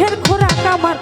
চোখের খোরাক আমার।